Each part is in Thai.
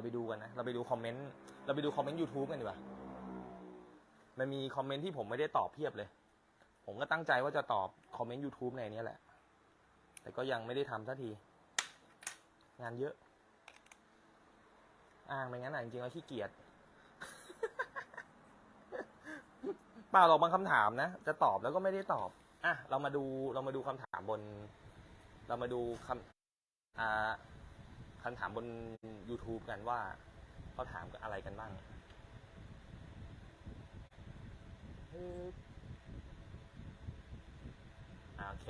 เราไปดูกันนะ เราไปดูคอมเมนต์ เราไปดูคอมเมนต์ YouTube กันดีกว่า มันมีคอมเมนต์ที่ผมไม่ได้ตอบเพียบเลย ผมก็ตั้งใจว่าจะตอบคอมเมนต์ YouTube ในนี้แหละ แต่ก็ยังไม่ได้ทำสักที งานเยอะ อ้างไม่งั้นอะจริงๆแล้วขี้เกียจเปล่าหรอกบางคำถามนะ จะตอบแล้วก็ไม่ได้ตอบ อะ เรามาดู เรามาดูคำถามบน เรามาดูคำอ่า คำถามบน YouTube กันว่าเขาถามอะไรกันบ้างโอเค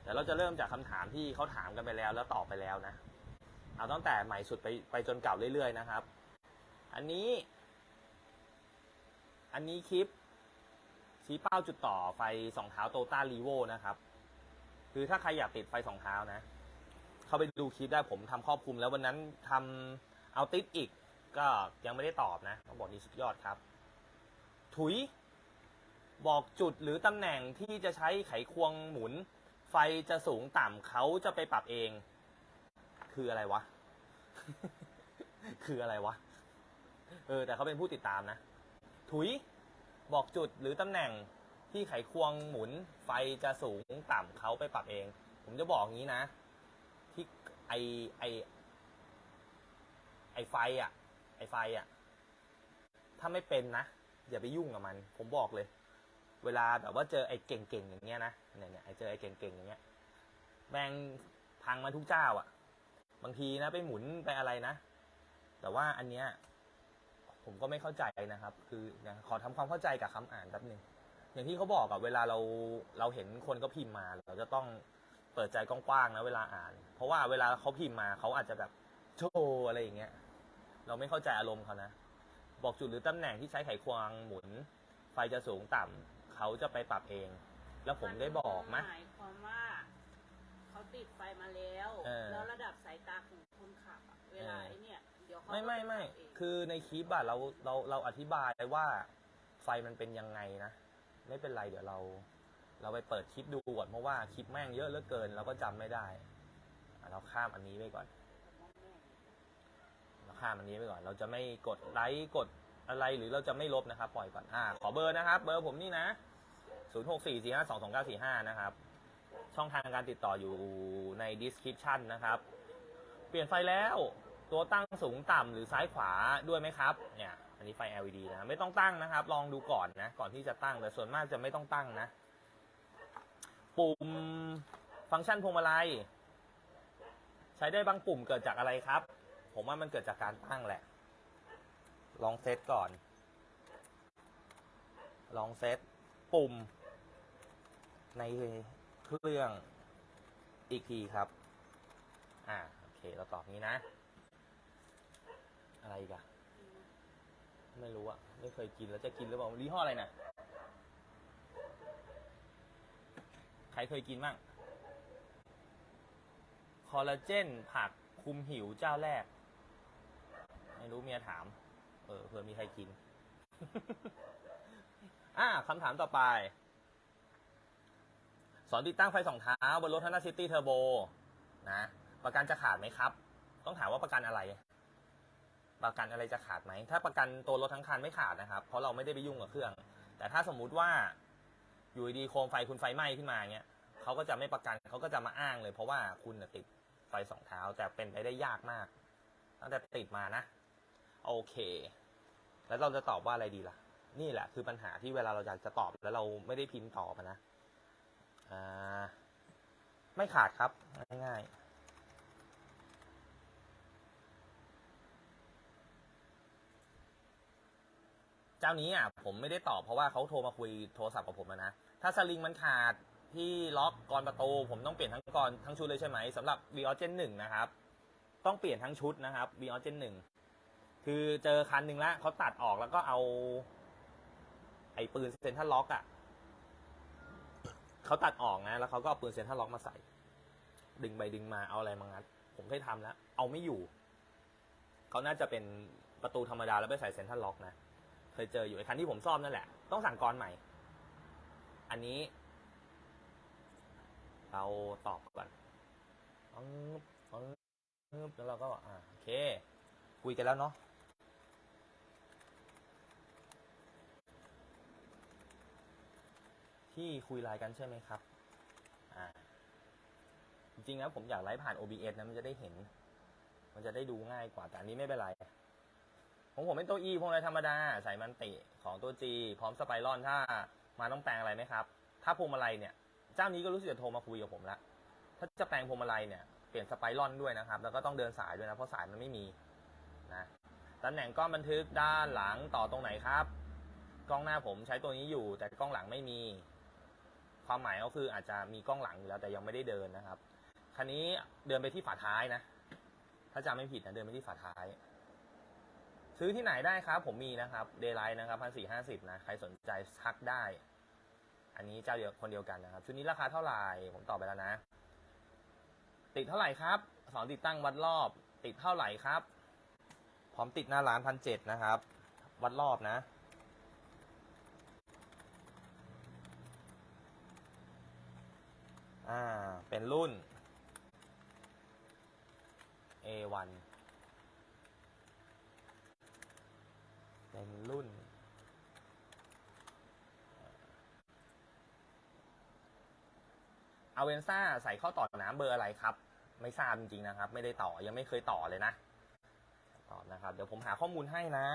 เดี๋ยวเราจะเริ่มจากคำถามที่เขาถามกันไปแล้วแล้วตอบไปแล้วนะ เอาตั้งแต่ใหม่สุดไปไปจนเก่าเรื่อยๆนะครับ อันนี้ อันนี้คลิปชี้เป้าจุดต่อไฟสองเท้าโตต้ารีโวนะครับ คือถ้าใครอยากติดไฟสองเท้านะ เข้าไปดูคลิปได้ผมทำครอบคลุมแล้ววันนั้นทำเอาติดอีก ก็ยังไม่ได้ตอบนะต้องบอกนี่สุดยอดครับ ถุย บอกจุดหรือตำแหน่งที่จะใช้ไขควงหมุน ไฟจะสูงต่ำเขาจะไปปรับเอง คืออะไรวะ คืออะไรวะ เออ แต่เขาเป็นผู้ติดตามนะ ถุย บอกจุดหรือตำแหน่ง ที่ไขควงหมุนไฟจะสูงต่ำเขาไปปรับเอง ผมจะบอกงี้นะ ที่ไอไอไอไฟอะไอไฟอะถ้าไม่เป็นนะ อย่าไปยุ่งกับมัน ผมบอกเลย เวลาแบบว่าเจอไอ้เก่งๆอย่างเงี้ยนะเนี่ยเนี่ยไอเจอไอ้เก่งๆอย่างเงี้ยแมงพังมาทุกเจ้าอะบางทีนะไปหมุนไปอะไรนะ แต่ว่าอันเนี้ยผมก็ไม่เข้าใจนะครับ คือนะขอทำความเข้าใจกับคำอ่านแป๊บหนึ่ง อย่างที่เขาบอกอะเวลาเราเราเห็นคนก็พิมพ์มา เราจะต้องเปิดใจกว้างๆนะเวลาอ่าน เพราะว่าเวลาเขาพิมพ์มาเขาอาจจะแบบโชว์อะไรอย่างเงี้ย เราไม่เข้าใจอารมณ์เขานะ บอกจุดหรือตำแหน่งที่ใช้ไขควงหมุน ไฟจะสูงต่ำเขาจะไปปรับเอง แล้วผมได้บอกไหมหมายความว่าเขาติดไฟมาแล้วเออแล้วระดับสายตาของคนขับอะเวลาเออไอ้เนี่ยเดี๋ยวเขาไม่ไม่ไม่ก็จะปรับเองคือในคลิปอะเราเราเราอธิบายว่าไฟมันเป็นยังไงนะ ไม่เป็นไรเดี๋ยวเรา เราไปเปิดคลิปดูก่อนเพราะว่าคลิปแม่งเยอะเหลือเกิน เราก็จำไม่ได้ เราข้ามอันนี้ไปก่อน เราข้ามอันนี้ไปก่อน เราจะไม่กดไลค์กดอะไรหรือเราจะไม่ลบนะครับ ปล่อยก่อนอ่า ขอเบอร์นะครับ เบอร์ผมนี่นะ0 6 4 4 5 2 2 9 4 5นะครับ ช่องทางการติดต่ออยู่ใน description นะครับ เปลี่ยนไฟแล้ว ตัวตั้งสูงต่ำหรือซ้ายขวาด้วยไหมครับ เนี่ย อันนี้ไฟ LED นะ ไม่ต้องตั้งนะครับ ลองดูก่อนนะ ก่อนที่จะตั้ง แต่ส่วนมากจะไม่ต้องตั้งนะ ปุ่มฟังก์ชันพวงมาลัย ใช้ได้บางปุ่มเกิดจากอะไรครับ ผมว่ามันเกิดจากการตั้งแหละ ลองเซตก่อน ลองเซตปุ่ม ในเครื่องอีกทีครับ อ่า โอเค เราตอบงี้นะ อะไรกอะ ไม่รู้อะไม่เคยกินแล้วจะกินหรือเปล่ายี่ห้ออะไรนะใครเคยกินบ้างคอลลาเจนผักคุมหิวเจ้าแรก ไม่รู้เมียถาม เออเผื่อมีใครกิน อ่าคำถามต่อไป สอนติดตั้งไฟสองเท้าบนรถ Honda City Turbo นะ ประกันจะขาดไหมครับ ต้องถามว่าประกันอะไร ประกันอะไรจะขาดไหม ถ้าประกันตัวรถทั้งคันไม่ขาดนะครับ เพราะเราไม่ได้ไปยุ่งกับเครื่อง แต่ถ้าสมมุติว่าอยู่ดีโคมไฟคุณไฟไหม้ขึ้นมาเงี้ยเขาก็จะไม่ประกันเขาก็จะมาอ้างเลย เพราะว่าคุณติดไฟสองเท้าแต่เป็นไปได้ยากมากตั้งแต่ติดมานะ โอเค แล้วเราจะตอบว่าอะไรดีล่ะ นี่แหละ คือปัญหาที่เวลาเราอยากจะตอบแล้วเราไม่ได้พิมพ์ตอบนะอ่าไม่ขาดครับง่ายๆ จ้านี้อะผมไม่ได้ตอบเพราะว่าเขาโทรมาคุยโทรศัพท์กับผมนะ ถ้าสลิงมันขาดที่ล็อกกรประตู ผมต้องเปลี่ยนทั้งกรทั้งชุดเลยใช่ไหมสำหรับ v ีออเจนหนึ่งนะครับ ต้องเปลี่ยนทั้งชุดนะครับ v ีออเจนหนึ่งคือเจอคันหนึ่งแล้วเขาตัดออกแล้วก็เอา ไอ้ปืนเซนทัลล็อกอะเขาตัดออกนะ แล้วเขาก็เอาปืนเซนทัลล็อกมาใส่ ดึงไปดึงมาเอาอะไรมางัดผมเคยทำแล้วเอาไม่อยู่เขาน่าจะเป็นประตูธรรมดาแล้วไปใส่เซนทัลล็อกนะ เคยเจออยู่ไอ้คันที่ผมซ่อมนั่นแหละ ต้องสั่งกรใหม่ อันนี้ เราตอบก่อนปึ๊บปึ๊บบแล้วเราก็อ่าโอเค คุยกันแล้วเนาะที่คุยไลน์กันใช่ไหมครับ อ่า จริงๆแล้วผมอยากไลฟ์ผ่าน OBS นะมันจะได้เห็น มันจะได้ดูง่ายกว่า แต่อันนี้ไม่เป็นไร ของผมเป็นตัว E พวงอะไรธรรมดาใส่มันติของตัว G พร้อมสไปรอนถ้ามาต้องแปลงอะไรไหมครับ ถ้าพวงมาลัยเนี่ย เจ้านี้ก็รู้สึกจะโทรมาคุยกับผมละถ้าจะแปลงพวงมาลัยเนี่ยเปลี่ยนสไปรอนด้วยนะครับ แล้วก็ต้องเดินสายด้วยนะเพราะสายมันไม่มีนะตำแหน่งกล้องบันทึกด้านหลังต่อตรงไหนครับ กล้องหน้าผมใช้ตัวนี้อยู่ แต่กล้องหลังไม่มี ความหมายก็คืออาจจะมีกล้องหลังอยู่แล้วแต่ยังไม่ได้เดินนะครับคันนี้เดินไปที่ฝาท้ายนะ ถ้าจำไม่ผิดนะเดินไปที่ฝาท้าย ซื้อที่ไหนได้ครับ ผมมีนะครับ เดย์ไลท์นะครับพันสี่ห้าสิบนะ ใครสนใจทักได้ อันนี้เจ้าเดียวคนเดียวกันนะครับ ชุดนี้ราคาเท่าไหร่ ผมตอบไปแล้วนะ ติดเท่าไหร่ครับ สอนติดตั้งวัดรอบ ติดเท่าไหร่ครับ พร้อมติดหน้าร้านพันเจ็ดนะครับ วัดรอบนะอ่า เป็นรุ่น A1 เป็นรุ่นอเวนซ่าใส่เข้าต่อน้ำเบอร์อะไรครับ ไม่ทราบจริงๆนะครับ ไม่ได้ต่อยังไม่เคยต่อเลยนะตอบนะครับ เดี๋ยวผมหาข้อมูลให้นะ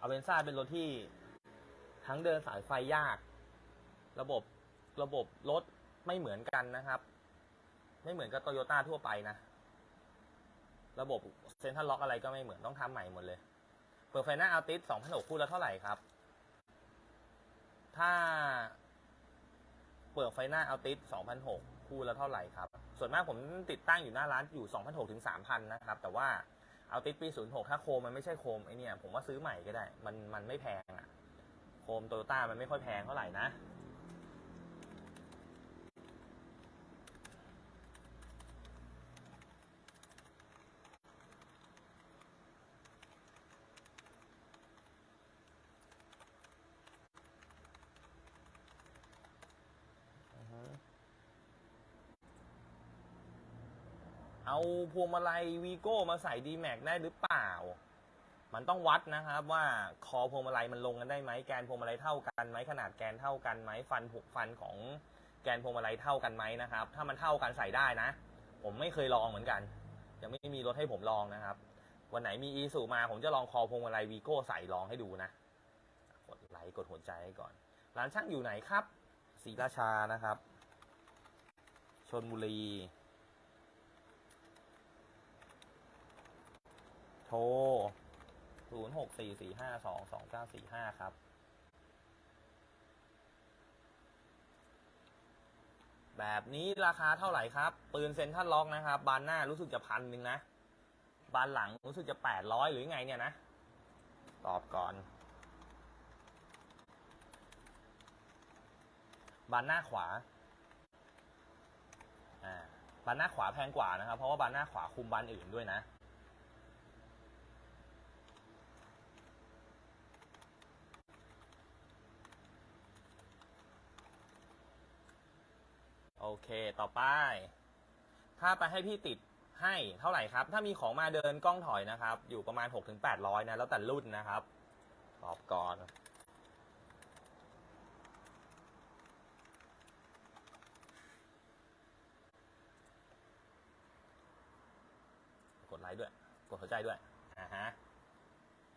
อเวนซ่าเป็นรถที่ทั้งเดินสายไฟยาก ระบบระบบรถไม่เหมือนกันนะครับ ไม่เหมือนกับโตโยต้าทั่วไปนะ ระบบเซ็นทรัลล็อกอะไรก็ไม่เหมือนต้องทำใหม่หมดเลย เปิดไฟหน้าอัลติส2,006คู่และเท่าไหร่ครับ ถ้าเปิดไฟหน้าอัลติส2,006คู่และเท่าไหร่ครับ ส่วนมากผมติดตั้งอยู่หน้าร้านอยู่2,006ถึง3,000นนะครับ แต่ว่าเอาติดปี06ถ้าโคมมันไม่ใช่โคมไอเนี่ย ผมว่าซื้อใหม่ก็ได้ มันมันไม่แพงอะโคมโตโยต้ามันไม่ค่อยแพงเท่าไหร่นะ เอาพวงมาลัยวีโก้มาใส่ดีแม็กได้หรือเปล่า มันต้องวัดนะครับว่าคอพวงมาลัยมันลงกันได้ไหมแกนพวงมาลัยเท่ากันไหมขนาดแกนเท่ากันไหมฟันหกฟันของแกนพวงมาลัยเท่ากันไหมนะครับ ถ้ามันเท่ากันใส่ได้นะ ผมไม่เคยลองเหมือนกัน ยังไม่มีรถให้ผมลองนะครับ วันไหนมีอีสูมาผมจะลองคอพวงมาลัยวีโก้ใส่ลองให้ดูนะกดไลค์กดหัวใจให้ก่อน ร้านช่างอยู่ไหนครับศรีราชานะครับชนบุรี โทร 0 6 4 4 5 2 2 9 4 5 ครับ แบบนี้ราคาเท่าไหร่ครับ ปืนเซนทรัลล็อกนะครับ บานหน้ารู้สึกจะพันหนึ่งนะ บานหลังรู้สึกจะ 800 หรือไงเนี่ยนะ ตอบก่อน บานหน้าขวา อ่าบานหน้าขวาแพงกว่านะครับ เพราะว่าบานหน้าขวาคุมบานอื่นด้วยนะ โอเค ต่อไป ถ้าไปให้พี่ติดให้เท่าไหร่ครับ ถ้ามีของมาเดินกล้องถอยนะครับ อยู่ประมาณ6-800นะ แล้วแต่รุ่นนะครับ ตอบก่อน กดไลค์ด้วย กดหัวใจด้วยอ่าฮะ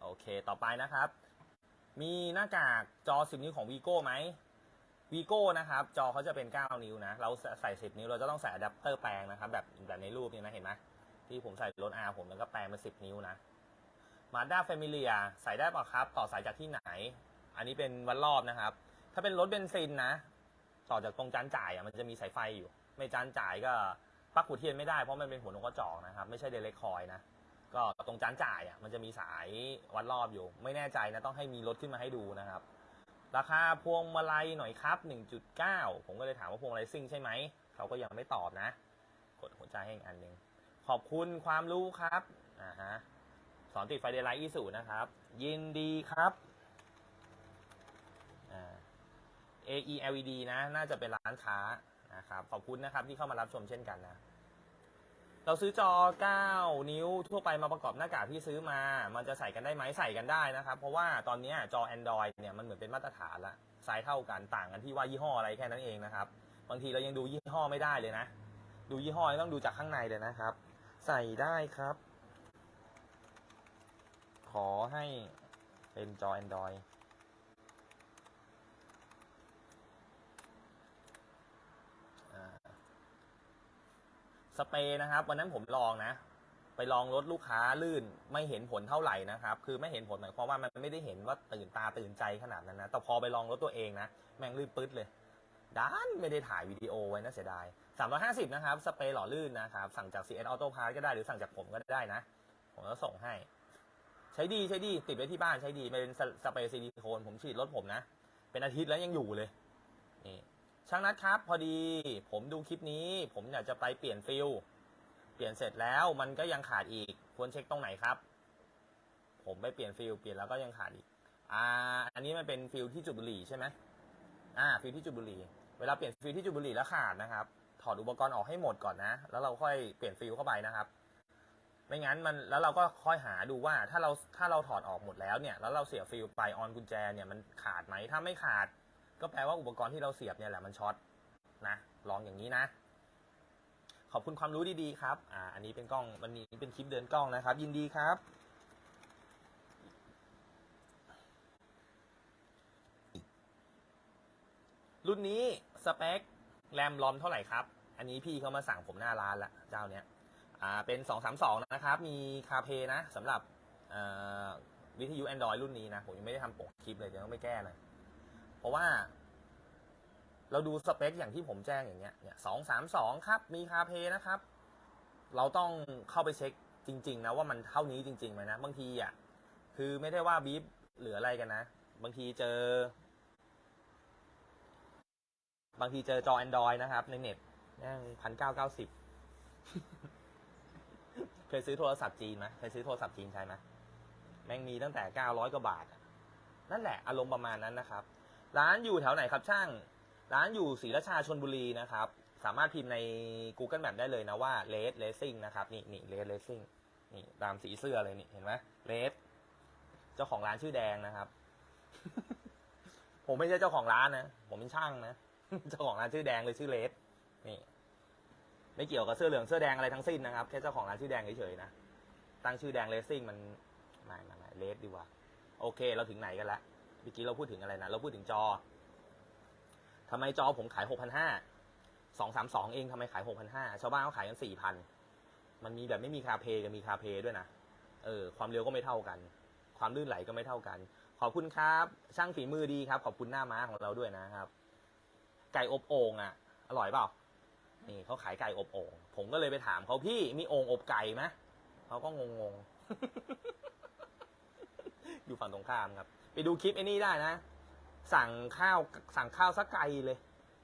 โอเค ต่อไปนะครับ มีหน้ากากจอ10นิ้วของ Vigo ไหม Vigo นะครับ จอเขาจะเป็น 9 นิ้วนะ เราใส่ 10 นิ้ว เราจะต้องใส่อะแดปเตอร์แปลงนะครับ แบบแบบในรูปนี้นะ เห็นไหมที่ผมใส่รถ R ผมแล้วก็แปลงเป็น 10 นิ้วนะ Mazda Familia ใส่ได้เปล่าครับ ต่อสายจากที่ไหน อันนี้เป็นวันรอบนะครับ ถ้าเป็นรถเบนซินนะ ต่อจากตรงจานจ่ายอะมันจะมีสายไฟอยู่ ไม่จานจ่ายก็ปักหัวเทียนไม่ได้เพราะมันเป็นหัวนกกระจอกนะครับ ไม่ใช่เดเรกคอยนะก็ตรงจานจ่ายอะมันจะมีสายวัดรอบอยู่ ไม่แน่ใจนะต้องให้มีรถขึ้นมาให้ดูนะครับ ราคาพวงมาลัยหน่อยครับ 1.9 ผมก็เลยถามว่าพวงมาลัยซิ่งใช่ไหม เขาก็ยังไม่ตอบนะ กดหัวใจให้อีกอันหนึ่ง ขอบคุณความรู้ครับ อ่าฮะ สอนติดไฟเดลไลท์อีสูนะครับ ยินดีครับอ่า AE LED นะ น่าจะเป็นร้านค้านะครับ ขอบคุณนะครับที่เข้ามารับชมเช่นกันนะ เราซื้อจอ 9 นิ้วทั่วไปมาประกอบหน้ากากที่ซื้อมา มันจะใส่กันได้ไหมใส่กันได้นะครับ เพราะว่าตอนนี้จอ Android เนี่ยมันเหมือนเป็นมาตรฐานละไซส์เท่ากันต่างกันที่ว่ายี่ห้ออะไรแค่นั้นเองนะครับ บางทีเรายังดูยี่ห้อไม่ได้เลยนะ ดูยี่ห้อต้องดูจากข้างในเลยนะครับ ใส่ได้ครับ ขอให้เป็นจอ Android สเปรย์นะครับ วันนั้นผมลองนะ ไปลองรถลูกค้าลื่นไม่เห็นผลเท่าไหร่นะครับ คือไม่เห็นผลหมายความว่ามันไม่ได้เห็นว่าตื่นตาตื่นใจขนาดนั้นนะ แต่พอไปลองรถตัวเองนะ แม่งลื่นปึ๊ดเลยด้านไม่ได้ถ่ายวิดีโอไว้นะเสียดาย 350 นะครับ สเปรย์หล่อลื่นนะครับ สั่งจาก CS Auto Parts ก็ได้หรือสั่งจากผมก็ได้นะ ผมก็ส่งให้ ใช้ดีใช้ดีติดไว้ที่บ้านใช้ดีเป็นสสเปรย์ซิลิโคนผมฉีดรถผมนะ เป็นอาทิตย์แล้วยังอยู่เลย นี่ ช่างนัดครับ พอดี ผมดูคลิปนี้ ผมอยากจะไปเปลี่ยนฟิลเปลี่ยนเสร็จแล้วมันก็ยังขาดอีก ควรเช็คตรงไหนครับ ผมไปเปลี่ยนฟิลเปลี่ยนแล้วก็ยังขาดอีก อ่า อันนี้มันเป็นฟิลที่จุดบุหรี่ใช่ไหมอ่า ฟิลที่จุดบุหรี่ เวลาเปลี่ยนฟิลที่จุดบุหรี่แล้วขาดนะครับ ถอดอุปกรณ์ออกให้หมดก่อนนะ แล้วเราค่อยเปลี่ยนฟิลเข้าไปนะครับ ไม่งั้นมันแล้วเราก็ค่อยหาดูว่าถ้าเราถ้าเราถอดออกหมดแล้วเนี่ย แล้วเราเสียฟิลไปออนกุญแจเนี่ยมันขาดไหมถ้าไม่ขาด ก็แปลว่าอุปกรณ์ที่เราเสียบเนี่ยแหละมันช็อตนะ ลองอย่างนี้นะ ขอบคุณความรู้ดีๆครับ อ่า อันนี้เป็นกล้องวันนี้เป็นคลิปเดินกล้องนะครับ ยินดีครับ รุ่นนี้สเปคแรมลอมเท่าไหร่ครับ อันนี้พี่เขามาสั่งผมหน้าร้านละเจ้าเนี้ย อ่า เป็น232นะครับ มีคาเพนะสำหรับวิทยุ Android รุ่นนี้นะ ผมยังไม่ได้ทำปกคลิปเลยเดี๋ยวต้องไปแก้หน่อย เพราะว่า เราดูสเปคอย่างที่ผมแจ้งอย่างเงี้ยเนี่ยสองสามสองครับ มีคาเพนะครับ เราต้องเข้าไปเช็คจริง ๆ นะว่ามันเท่านี้จริงๆไหมนะ บางทีอะคือไม่ได้ว่าบีบหรืออะไรกันนะ บางทีเจอ บางทีเจอจอ Android นะครับ ในเน็ตแม่งพันเก้าเก้าสิบเคยซื้อโทรศัพท์จีนไหมเคยซื้อโทรศัพท์จีนใช่ไหมแม่งมีตั้งแต่เก้าร้อยกว่าบาท นั่นแหละอารมณ์ประมาณนั้นนะครับ ร้านอยู่แถวไหนครับช่าง ร้านอยู่ศรีราชาชนบุรีนะครับ สามารถพิมพ์ใน Google Map ได้เลยนะว่า Red Racing นะครับ นี่นี่ Red Racing นี่ตามสีเสื้อเลยนี่เห็นไหม Red เจ้าของร้านชื่อแดงนะครับ ผมไม่ใช่เจ้าของร้านนะ ผมเป็นช่างนะ เจ้าของร้านชื่อแดงเลยชื่อเลสนี่ ไม่เกี่ยวกับเสื้อเหลืองเสื้อแดงอะไรทั้งสิ้นนะครับ แค่เจ้าของร้านชื่อแดงเฉยๆนะ ตั้งชื่อแดงเลสซิ่งมันไม่ไม่ไม่เลสดีกว่า โอเค เราถึงไหนกันละ เมื่อกี้เราพูดถึงอะไรนะเราพูดถึงจอทำไมจอผมขายหกพันห้าสองสามสองเองทำไมขายหกพันห้าชาวบ้านเขาขายกันสี่พันมันมีแบบไม่มีคาเพกับมีคาเพด้วยนะเออ ความเร็วก็ไม่เท่ากัน ความลื่นไหลก็ไม่เท่ากัน ขอบคุณครับ ช่างฝีมือดีครับ ขอบคุณหน้าม้าของเราด้วยนะครับ ไก่อบโอ่งอะ อร่อยเปล่านี่เขาขายไก่อบโอ่งผมก็เลยไปถามเขาพี่มีโอ่งอบไก่ไหมเขาก็งงๆอยู่ฝั่งตรงข้ามครับ ไปดูคลิปไอ้นี่ได้นะ สั่งข้าวสั่งข้าวสักไกลเลย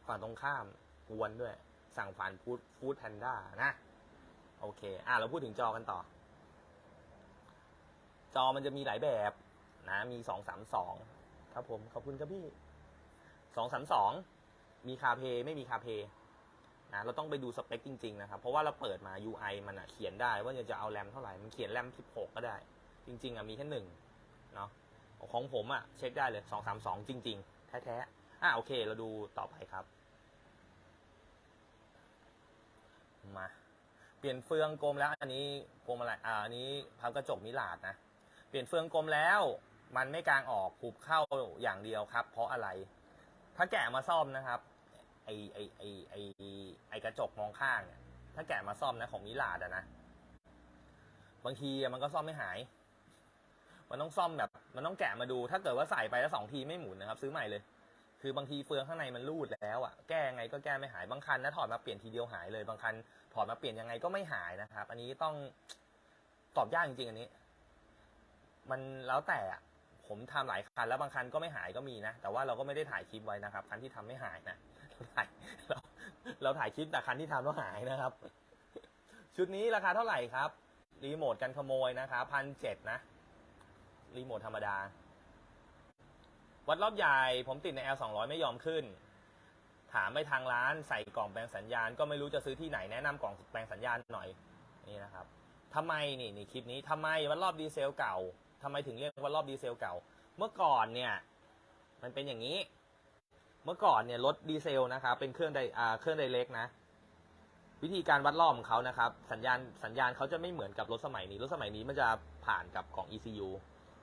ฝั่งตรงข้ามกวนด้วย สั่งผ่านฟู้ดฟู้ดแพนด้านะ โอเค อะเราพูดถึงจอกันต่อ จอมันจะมีหลายแบบนะ มีสองสามสองครับผม ขอบคุณครับพี่สองสามสองมีคาเพไม่มีคาเพนะเราต้องไปดูสเปคจริง ๆ นะครับ เพราะว่าเราเปิดมา UI มันอะเขียนได้ว่าจะเอาแรมเท่าไหร่ มันเขียนแรม16 ก็ได้ จริง ๆอะมีแค่หนึ่งเนาะ ของผมอะเช็คได้เลย232จริง ๆ แท้ๆอะโอเค เราดูต่อไปครับ มาเปลี่ยนเฟืองกลมแล้ว อันนี้กลมอะไรอ่าอันนี้พับกระจกมิลาดนะเปลี่ยนเฟืองกลมแล้ว มันไม่กลางออกหุบเข้าอย่างเดียวครับ เพราะอะไร ถ้าแกะมาซ่อมนะครับไอไอไอไอไอกระจกมองข้างเนี่ยถ้าแกะมาซ่อมนะของมิลาดอะนะบางทีมันก็ซ่อมไม่หาย มันต้องซ่อมแบบ มันต้องแกะมาดู ถ้าเกิดว่าใส่ไปแล้วสองทีไม่หมุนนะครับ ซื้อใหม่เลย คือบางทีเฟืองข้างในมันรูดแล้วอะแก้ยังไงก็แก้ไม่หาย บางคันนะถอดมาเปลี่ยนทีเดียวหายเลย บางคันถอดมาเปลี่ยนยังไงก็ไม่หายนะครับ อันนี้ต้องตอบยากจริงๆอันนี้ มันแล้วแต่อะผมทำหลายคันแล้วบางคันก็ไม่หายก็มีนะ แต่ว่าเราก็ไม่ได้ถ่ายคลิปไว้นะครับ คันที่ทำไม่หายนะ เราถ่ายเราเราถ่ายคลิปแต่คันที่ทำแล้วหายนะครับ ชุดนี้ราคาเท่าไหร่ครับ รีโมทกันขโมยนะครับพันเจ็ดนะ รีโมทธรรมดา วัดรอบใหญ่ผมติดใน L 200 ไม่ยอมขึ้น ถามไปทางร้านใส่กล่องแปลงสัญญาณ ก็ไม่รู้จะซื้อที่ไหนแนะนำกล่องแปลงสัญญาณหน่อยนี่นะครับทำไมนี่นี่คลิปนี้ทำไมวัดรอบดีเซลเก่าทำไมถึงเรียกวัดรอบดีเซลเก่า เมื่อก่อนเนี่ย มันเป็นอย่างนี้ เมื่อก่อนเนี่ยรถดีเซลนะครับเป็นเครื่องไดอ่าเครื่องไดเล็กนะ วิธีการวัดรอบของเขานะครับ สัญญาณสัญญาณเขาจะไม่เหมือนกับรถสมัยนี้ รถสมัยนี้มันจะผ่านกับกล่อง ECU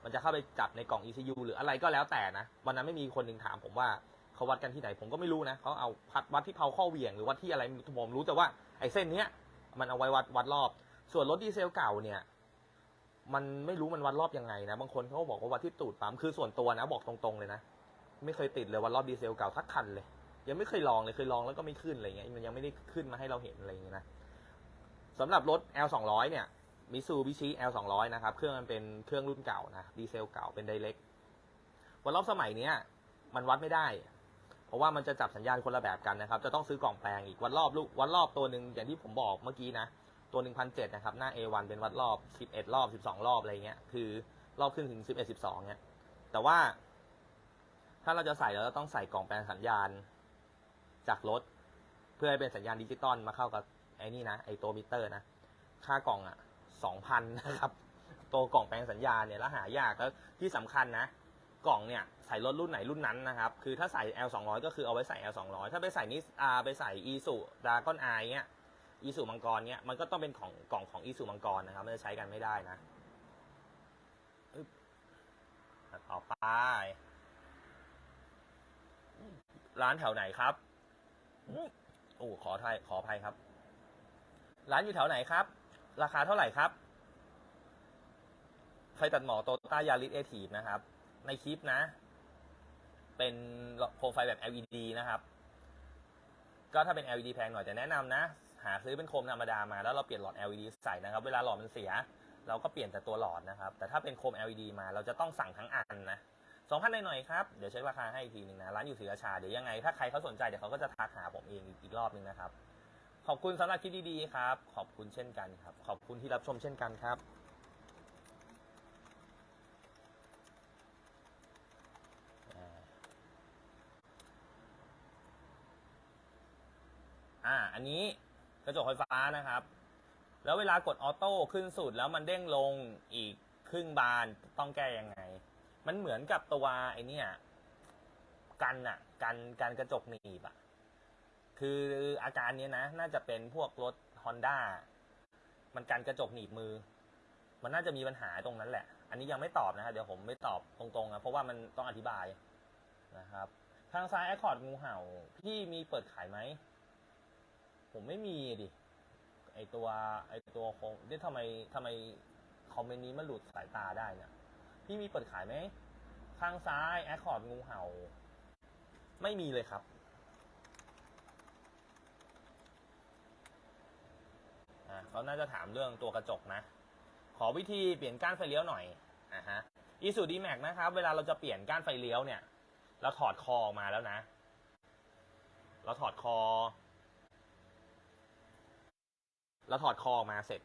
มันจะเข้าไปจับในกล่อง ECU หรืออะไรก็แล้วแต่นะวันนั้นไม่มีคนหนึ่งถามผมว่าเขาวัดกันที่ไหนผมก็ไม่รู้นะเขาเอาพัดวัดที่เพาข้อเหวี่ยงหรือวัดที่อะไรผมรู้แต่ว่าไอ้เส้นเนี้ยมันเอาไว้วัดวัดรอบ ส่วนรถดีเซลเก่าเนี่ย มันไม่รู้มันวัดรอบยังไงนะบางคนเขาบอกว่าวัดที่ตูดปั๊มคือส่วนตัวนะบอกตรงๆเลยนะไม่เคยติดเลยวัดรอบดีเซลเก่าทักคันเลย ยังไม่เคยลองเลยเคยลองแล้วก็ไม่ขึ้นอะไรเงี้ยมันยังไม่ได้ขึ้นมาให้เราเห็นอะไรเงี้ยนะสำหรับรถ L 2 0 0เนี่ย มิซูบิชิ L 2 0 0นะครับ เครื่องมันเป็นเครื่องรุ่นเก่านะดีเซลเก่าเป็นไดเล็กวัดรอบสมัยเนี้ย มันวัดไม่ได้ เพราะว่ามันจะจับสัญญาณคนละแบบกันนะครับ จะต้องซื้อกล่องแปลงอีกวัดรอบลูกวัดรอบตัวหนึ่งอย่างที่ผมบอกเมื่อกี้นะตัวหนึ่งพันเจ็ดนะครับ หน้า A1 เป็นวัดรอบ 11 รอบ 12 รอบอะไรเงี้ย คือรอบขึ้นถึง 11 12 เนี่ย แต่ว่า ถ้าเราจะใส่เราต้องใส่กล่องแปลงสัญญาณ จากรถ เพื่อให้เป็นสัญญาณดิจิตอลมาเข้ากับไอ้นี่นะไอ้ตัวมิเตอร์นะ ค่ากล่องอะ่ะ 2,000นะครับ ตัวกล่องแปลงสัญญาเนี่ยแล้วหายากแล้วที่สำคัญนะ กล่องเนี่ยใส่รถรุ่นไหนรุ่นนั้นนะครับ คือถ้าใส่ L 200ก็คือเอาไว้ใส่ L 200ถ้าไปใส่นี้อ่าไปใส่อีสุดาก้อนไอเนี่ยอีสุมังกรเนี่ยมันก็ต้องเป็นของกล่องของอีสุมังกรนะครับมันจะใช้กันไม่ได้นะต่อไป ร้านแถวไหนครับโอ้ขอไทยขออภัยครับ ร้านอยู่แถวไหนครับ ราคาเท่าไหร่ครับไฟตัดหมอโตต้ายาริสเอทีฟนะครับ ในคลิปนะ เป็นโคมไฟแบบ LED นะครับ ก็ถ้าเป็น LED แพงหน่อยแต่แนะนำนะ หาซื้อเป็นโคมธรรมดามาแล้วเราเปลี่ยนหลอด LED ใส่นะครับ เวลาหลอดมันเสีย เราก็เปลี่ยนแต่ตัวหลอดนะครับ แต่ถ้าเป็นโคม LED มาเราจะต้องสั่งทั้งอันนะสองพันหน่อยครับ เดี๋ยวเช็คราคาให้อีกทีหนึ่งนะ ร้านอยู่ศรีราชา เดี๋ยวยังไง ถ้าใครเขาสนใจ เดี๋ยวเขาก็จะทักหาผมเองอีกรอบหนึงนะครับ ขอบคุณสำหรับคลิปดีๆครับ ขอบคุณเช่นกันครับ ขอบคุณที่รับชมเช่นกันครับอ่าอันนี้กระจกไฟฟ้านะครับ แล้วเวลากดออโต้ขึ้นสุดแล้วมันเด้งลงอีกครึ่งบานต้องแก้ยังไง มันเหมือนกับตัวไอเนี่ย กันอะกันกันกระจกหนีบอะ คืออาการนี้นะ น่าจะเป็นพวกรถ Honda มันกันกระจกหนีบมือ มันน่าจะมีปัญหาตรงนั้นแหละ อันนี้ยังไม่ตอบนะครับเดี๋ยวผมไม่ตอบตรงๆนะเพราะว่ามันต้องอธิบายนะครับ ทางซ้ายแอคคอร์ดงูเห่า พี่มีเปิดขายไหม ผมไม่มีดิ ไอตัวไอตัวคงเนี่ยทำไมทำไมคอมเมนต์นี้มันหลุดสายตาได้นี่ยพี่มีเปิดขายไหมข้างซ้ายแอคคอร์ดงูเห่า ไม่มีเลยครับ อ่าเขาน่าจะถามเรื่องตัวกระจกนะ ขอวิธีเปลี่ยนก้านไฟเลี้ยวหน่อยอ่าฮะอีสูดีแม็กนะครับ เวลาเราจะเปลี่ยนก้านไฟเลี้ยวเนี่ย เราถอดคอออกมาแล้วนะ เราถอดคอ เราถอดคอออกมาเสร็จ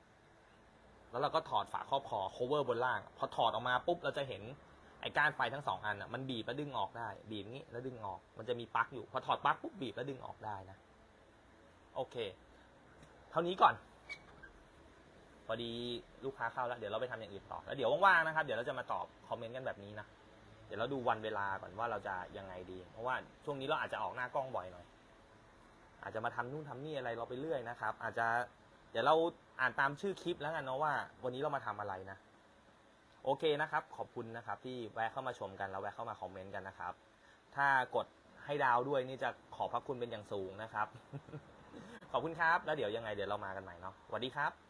แล้วเราก็ถอดฝาครอบคอ cover บนล่าง พอถอดออกมาปุ๊บเราจะเห็นไอ้ก้านไฟทั้งสองอันอะมันบีบแล้วดึงออกได้ บีบงี้แล้วดึงออก มันจะมีปลั๊กอยู่ พอถอดปลั๊กปุ๊บบีบแล้วดึงออกได้นะ โอเค เท่านี้ก่อน พอดีลูกค้าเข้าแล้วเดี๋ยวเราไปทำอย่างอื่นต่อแล้วเดี๋ยวว่างๆนะครับ เดี๋ยวเราจะมาตอบคอมเมนต์กันแบบนี้นะเดี๋ยวเราดูวันเวลาก่อนว่าเราจะยังไงดี เพราะว่าช่วงนี้เราอาจจะออกหน้ากล้องบ่อยหน่อย อาจจะมาทำนู่นทำนี่อะไรเราไปเรื่อยนะครับ อาจจะเดี๋ยวเราอ่านตามชื่อคลิปแล้วกันเนาะว่า วันนี้เรามาทำอะไรนะ โอเคนะครับ ขอบคุณนะครับ ที่แวะเข้ามาชมกันแล้วแวะเข้ามาคอมเมนต์กันนะครับ ถ้ากดให้ดาวด้วยนี่จะขอบพระคุณเป็นอย่างสูงนะครับ ขอบคุณครับ แล้วเดี๋ยวยังไงเดี๋ยวเรามากันใหม่เนาะสวัสดีครับ